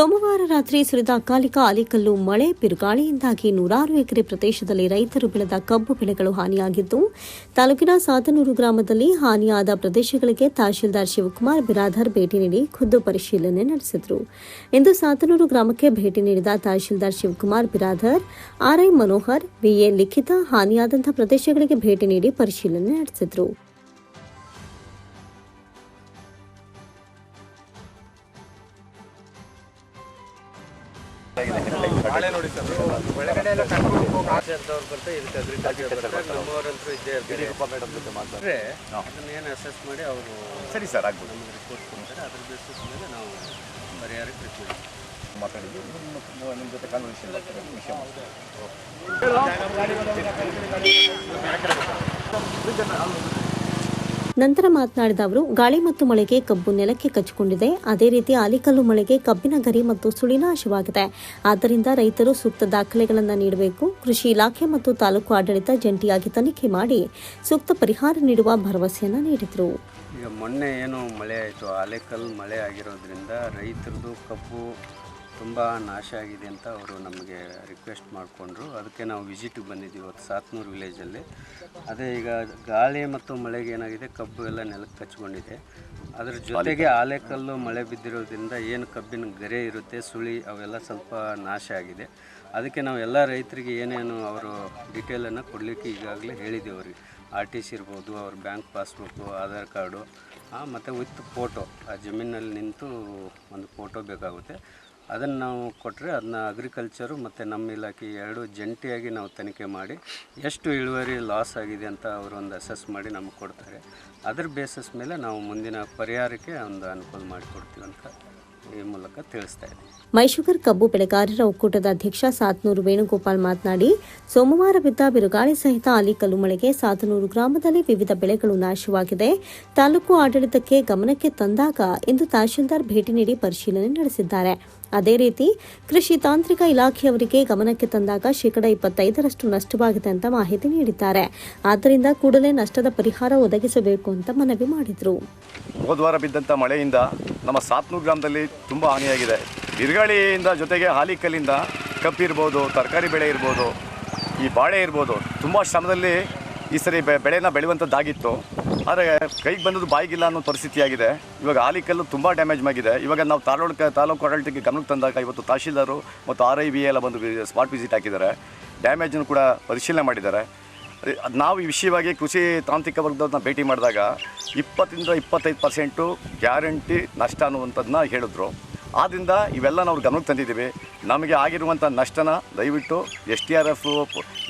ಸೋಮವಾರ ರಾತ್ರಿ ಸುರಿದ ಅಕಾಲಿಕ ಆಲಿಕಲ್ಲು ಮಳೆ, ಬಿರುಗಾಳಿಯಿಂದಾಗಿ ನೂರಾರು ಎಕರೆ ಪ್ರದೇಶದಲ್ಲಿ ರೈತರು ಬೆಳೆದ ಕಬ್ಬು ಬೆಳೆಗಳು ಹಾನಿಯಾಗಿದ್ದು, ತಾಲೂಕಿನ ಸಾತನೂರು ಗ್ರಾಮದಲ್ಲಿ ಹಾನಿಯಾದ ಪ್ರದೇಶಗಳಿಗೆ ತಹಶೀಲ್ದಾರ್ ಶಿವಕುಮಾರ್ ಬಿರಾದರ್ ಭೇಟಿ ನೀಡಿ ಖುದ್ದು ಪರಿಶೀಲನೆ ನಡೆಸಿದರು. ಇಂದು ಸಾತನೂರು ಗ್ರಾಮಕ್ಕೆ ಭೇಟಿ ನೀಡಿದ ತಹಶೀಲ್ದಾರ್ ಶಿವಕುಮಾರ್ ಬಿರಾದರ್, ಆರ್ಐ ಮನೋಹರ್, ಬಿಎ ಲಿಖಿತ ಹಾನಿಯಾದಂತಹ ಪ್ರದೇಶಗಳಿಗೆ ಭೇಟಿ ನೀಡಿ ಪರಿಶೀಲನೆ ನಡೆಸಿದರು. ಮಾಡಿ ಅವರು ಸರಿ ಸರ್ ಆಗ್ಬೋದು ನಮಗೆ ರಿಪೋರ್ಟ್ ಕೊಡ್ತಾರೆ ಅದ್ರ ಬೇಸಿಸ್ ಮೇಲೆ ನಾವು ಪರಿಹಾರಕ್ಕೆ ಟ್ರೀಟ್ಮೆಂಟ್ ಮಾತಾಡಿದ್ದು ನಿಮ್ಮ ಜೊತೆ ಕಾನ್ವರ್ಸೇಷನ್ ವಿಷಯ ಮಾಡ್ತಾರೆ ನಂತರ ಮಾತನಾಡಿದ ಅವರು, ಗಾಳಿ ಮತ್ತು ಮಳೆಗೆ ಕಬ್ಬು ನೆಲಕ್ಕೆ ಕಚ್ಚಿಕೊಂಡಿದೆ. ಅದೇ ರೀತಿ ಆಲಿಕಲ್ಲು ಮಳೆಗೆ ಕಬ್ಬಿನ ಗರಿ ಮತ್ತು ಸುಳಿನಾಶವಾಗಿದೆ ಆದ್ದರಿಂದ ರೈತರು ಸೂಕ್ತ ದಾಖಲೆಗಳನ್ನು ನೀಡಬೇಕು. ಕೃಷಿ ಇಲಾಖೆ ಮತ್ತು ತಾಲೂಕು ಆಡಳಿತ ಜಂಟಿಯಾಗಿ ತನಿಖೆ ಮಾಡಿ ಸೂಕ್ತ ಪರಿಹಾರ ನೀಡುವ ಭರವಸೆಯನ್ನು ನೀಡಿದರು. ಈಗ ಮೊನ್ನೆ ಏನು ಮಳೆ ಆಯಿತು. ಆಲಿಕಲ್ಲು ಮಳೆ ಆಗಿರೋದ್ರಿಂದ ರೈತರದು ಕಬ್ಬು ತುಂಬ ನಾಶ ಆಗಿದೆ ಅಂತ ಅವರು ನಮಗೆ ರಿಕ್ವೆಸ್ಟ್ ಮಾಡಿಕೊಂಡ್ರು. ಅದಕ್ಕೆ ನಾವು ವಿಸಿಟಿಗೆ ಬಂದಿದ್ದೀವಿ ಇವತ್ತು ಸಾತ್ನೂರು ವಿಲೇಜಲ್ಲಿ ಅದೇ ಈಗ ಗಾಳಿ ಮತ್ತು ಮಳೆಗೆ ಏನಾಗಿದೆ ಕಬ್ಬು ಎಲ್ಲ ನೆಲಕ್ಕೆ ಕಚ್ಕೊಂಡಿದೆ. ಅದ್ರ ಜೊತೆಗೆ ಆಲೆಕಲ್ಲು ಮಳೆ ಬಿದ್ದಿರೋದ್ರಿಂದ ಏನು ಕಬ್ಬಿನ ಗರೆ ಇರುತ್ತೆ ಸುಳಿ ಅವೆಲ್ಲ ಸ್ವಲ್ಪ ನಾಶ ಆಗಿದೆ. ಅದಕ್ಕೆ ನಾವು ಎಲ್ಲ ರೈತರಿಗೆ ಏನೇನು ಅವರು ಡೀಟೇಲನ್ನು ಕೊಡಲಿಕ್ಕೆ ಈಗಾಗಲೇ ಹೇಳಿದ್ದೀವಿ ಅವ್ರಿಗೆ. ಆರ್ ಟಿ ಸಿ ಇರ್ಬೋದು ಅವ್ರ ಬ್ಯಾಂಕ್ ಪಾಸ್ಬುಕ್ಕು ಆಧಾರ್ ಕಾರ್ಡು ಮತ್ತು ವಿತ್ ಫೋಟೋ ಆ ಜಮೀನಲ್ಲಿ ನಿಂತು ಒಂದು ಫೋಟೋ ಬೇಕಾಗುತ್ತೆ. ಅದನ್ನು ನಾವು ಕೊಟ್ಟರೆ ಅದನ್ನ ಅಗ್ರಿಕಲ್ಚರು ಮತ್ತು ನಮ್ಮ ಇಲಾಖೆ ಎರಡು ಜಂಟಿಯಾಗಿ ನಾವು ತನಿಖೆ ಮಾಡಿ ಎಷ್ಟು ಇಳುವರಿ ಲಾಸ್ ಆಗಿದೆ ಅಂತ ಅವರು ಒಂದು ಅಸೆಸ್ ಮಾಡಿ ನಮಗೆ ಕೊಡ್ತಾರೆ. ಅದ್ರ ಬೇಸಿಸ್ ಮೇಲೆ ನಾವು ಮುಂದಿನ ಪರಿಹಾರಕ್ಕೆ ಒಂದು ಅನುಕೂಲ ಮಾಡಿಕೊಡ್ತೀವಿ ಅಂತ ಮೂಲಕ ತಿಳಿಸ್ತಾ ಇದೆ ಮೈಶುಗರ್ ಕಬ್ಬು ಬೆಳೆಗಾರರ ಒಕ್ಕೂಟದ ಅಧ್ಯಕ್ಷ ಸಾತನೂರು ವೇಣುಗೋಪಾಲ್ ಮಾತನಾಡಿ ಸೋಮವಾರ ಬಿದ್ದ ಬಿರುಗಾಳಿ ಸಹಿತ ಆಲಿಕಲ್ಲು ಮಳೆಗೆ ಸಾತನೂರು ಗ್ರಾಮದಲ್ಲಿ ವಿವಿಧ ಬೆಳೆಗಳು ನಾಶವಾಗಿದೆ. ತಾಲೂಕು ಆಡಳಿತಕ್ಕೆ ಗಮನಕ್ಕೆ ತಂದಾಗ ಇಂದು ತಹಶೀಲ್ದಾರ್ ಭೇಟಿ ನೀಡಿ ಪರಿಶೀಲನೆ ನಡೆಸಿದ್ದಾರೆ. ಅದೇ ರೀತಿ ಕೃಷಿ ತಾಂತ್ರಿಕ ಇಲಾಖೆಯವರಿಗೆ ಗಮನಕ್ಕೆ ತಂದಾಗ ಶೇಕಡ ಇಪ್ಪತ್ತೈದರಷ್ಟು ನಷ್ಟವಾಗಿದೆ ಅಂತ ಮಾಹಿತಿ ನೀಡಿದ್ದಾರೆ. ಆದ್ದರಿಂದ ಕೂಡಲೇ ನಷ್ಟದ ಪರಿಹಾರ ಒದಗಿಸಬೇಕು ಅಂತ ಮನವಿ ಮಾಡಿದರು. ಹೋದ್ವಾರ ಬಿದ್ದಂಥ ಮಳೆಯಿಂದ ನಮ್ಮ ಸಾತ್ನೂರು ಗ್ರಾಮದಲ್ಲಿ ತುಂಬ ಹಾನಿಯಾಗಿದೆ. ಬಿರುಗಾಳಿಯಿಂದ ಜೊತೆಗೆ ಹಾಲಿಕಲ್ಲಿಂದ ಕಬ್ಬಿರ್ಬೋದು ತರಕಾರಿ ಬೆಳೆ ಇರ್ಬೋದು, ಈ ಬಾಳೆ ಇರ್ಬೋದು, ತುಂಬ ಶ್ರಮದಲ್ಲಿ ಈ ಸರಿ ಬೆ, ಬೆಳೆನ ಬೆಳೆಯುವಂಥದ್ದಾಗಿತ್ತು ಆದರೆ ಕೈಗೆ ಬಂದದ್ದು ಬಾಯಿಗಿಲ್ಲ ಅನ್ನೋ ಪರಿಸ್ಥಿತಿಯಾಗಿದೆ. ಇವಾಗ ಹಾಲಿಕಲ್ಲು ತುಂಬ ಡ್ಯಾಮೇಜ್ ಆಗಿದೆ. ಇವಾಗ ನಾವು ತಾಲೂಕು ತಾಲೂಕು ಆಡಳಿತಕ್ಕೆ ಗಮನಕ್ಕೆ ತಂದಾಗ ಇವತ್ತು ತಹಶೀಲ್ದಾರು ಮತ್ತು ಆರ್ ಐ ಬಿ ಎಲ್ಲ ಬಂದು ಸ್ಪಾಟ್ ವಿಸಿಟ್ ಹಾಕಿದ್ದಾರೆ. ಡ್ಯಾಮೇಜನ್ನು ಕೂಡ ಪರಿಶೀಲನೆ ಮಾಡಿದ್ದಾರೆ. ನಾವು ಈ ವಿಷಯವಾಗಿ ಕೃಷಿ ತಾಂತ್ರಿಕ ವರ್ಗದವ್ರನ್ನ ಭೇಟಿ ಮಾಡಿದಾಗ ಇಪ್ಪತ್ತರಿಂದ ಇಪ್ಪತ್ತೈದು ಪರ್ಸೆಂಟು ಗ್ಯಾರಂಟಿ ನಷ್ಟ ಅನ್ನುವಂಥದ್ದನ್ನ ಹೇಳಿದ್ರು. ಆದ್ದರಿಂದ ಇವೆಲ್ಲ ನಾವು ಗಮನಕ್ಕೆ ತಂದಿದ್ದೀವಿ. ನಮಗೆ ಆಗಿರುವಂಥ ನಷ್ಟನ ದಯವಿಟ್ಟು ಎಸ್ ಟಿ ಆರ್ ಎಫ್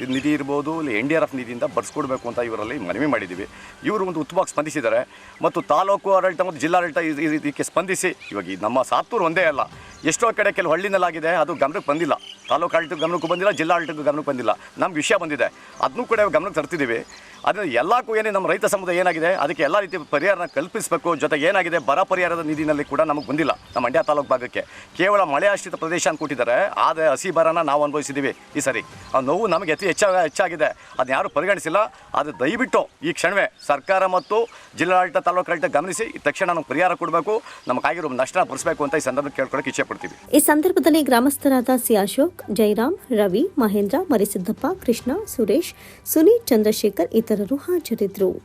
ನಿಧಿ ಇರ್ಬೋದು, ಇಲ್ಲಿ ಎನ್ ಡಿ ಆರ್ ಎಫ್ ನಿಧಿಯಿಂದ ಬರ್ಸ್ಕೊಡ್ಬೇಕು ಅಂತ ಇವರಲ್ಲಿ ಮನವಿ ಮಾಡಿದ್ದೀವಿ. ಇವರು ಒಂದು ಉತ್ತಮವಾಗಿ ಸ್ಪಂದಿಸಿದ್ದಾರೆ. ಮತ್ತು ತಾಲೂಕು ಆಡಳಿತ ಮತ್ತು ಜಿಲ್ಲಾಡಳಿತ ಇದ್- ಇದ್- ಇದಕ್ಕೆ ಸ್ಪಂದಿಸಿ, ಇವಾಗ ನಮ್ಮ ಸಾತ್ತೂರು ಒಂದೇ ಅಲ್ಲ. ಎಷ್ಟೋ ಕಡೆ ಕೆಲವು ಹಳ್ಳಿನಲ್ಲಾಗಿದೆ, ಅದು ಗಮನಕ್ಕೆ ಬಂದಿಲ್ಲ. ತಾಲೂಕು ಆಡಳಿತ ಗಮನಕ್ಕೂ ಬಂದಿಲ್ಲ, ಜಿಲ್ಲಾ ಆಡಳಿತಕ್ಕೂ ಗಮನಕ್ಕೆ ಬಂದಿಲ್ಲ. ನಮ್ಮ ವಿಷಯ ಬಂದಿದೆ. ಅದನ್ನೂ ಕೂಡ ಗಮನಕ್ಕೆ ತರ್ತಿದ್ದೀವಿ ಅದನ್ನು ಎಲ್ಲಕ್ಕೂ ಏನೇ ನಮ್ಮ ರೈತ ಸಮುದಾಯ ಏನಾಗಿದೆ, ಅದಕ್ಕೆ ಎಲ್ಲ ರೀತಿಯ ಪರಿಹಾರನ ಕಲ್ಪಿಸಬೇಕು. ಜೊತೆಗೆ ಏನಾಗಿದೆ, ಬರ ಪರಿಹಾರದ ನಿಧಿನಲ್ಲಿ ಕೂಡ ನಮಗೆ ಬಂದಿಲ್ಲ ನಮ್ಮ ಮಂಡ್ಯ ತಾಲೂಕು ಭಾಗಕ್ಕೆ. ಕೇವಲ ಮಳೆ ಆಶ್ರಿತ ಪ್ರದೇಶ ಅಂತ ಕೊಟ್ಟಿದ್ದಾರೆ ಆದರೆ ಹಸಿ ಬರನ ನಾವು ಅನುಭವಿಸಿದ್ದೀವಿ ಈ ಸರಿ. ಆ ನೋವು ನಮಗೆ ಅತಿ ಹೆಚ್ಚಾಗ ಹೆಚ್ಚಾಗಿದೆ. ಅದನ್ನ ಯಾರೂ ಪರಿಗಣಿಸಿಲ್ಲ. ಆದರೆ ದಯವಿಟ್ಟು ಈ ಕ್ಷಣವೇ ಸರ್ಕಾರ ಮತ್ತು ಜಿಲ್ಲಾಡಳಿತ ತಾಲೂಕು ಆಡಳಿತ ಗಮನಿಸಿ ತಕ್ಷಣ ನಮಗೆ ಪರಿಹಾರ ಕೊಡಬೇಕು. ನಮಗಾಗಿರೋ ನಷ್ಟನ ಭರಿಸಬೇಕು ಅಂತ ಈ ಸಂದರ್ಭದಲ್ಲಿ ಕೇಳ್ಕೊಳಕ್ಕೆ ಇಚ್ಛೆ ಪಡ್ತೀವಿ. ಈ ಸಂದರ್ಭದಲ್ಲಿ ಗ್ರಾಮಸ್ಥರಾದ ಸಿ ಅಶೋಕ್ ಜಯರಾಮ್ ರವಿ ಮಹೇಂದ್ರ ಮರಿಸಿದ್ದಪ್ಪ ಕೃಷ್ಣ ಸುರೇಶ್ ಸುನೀಲ್ ಚಂದ್ರಶೇಖರ್ ಇತರರು ಹಾಜರಿದ್ದರು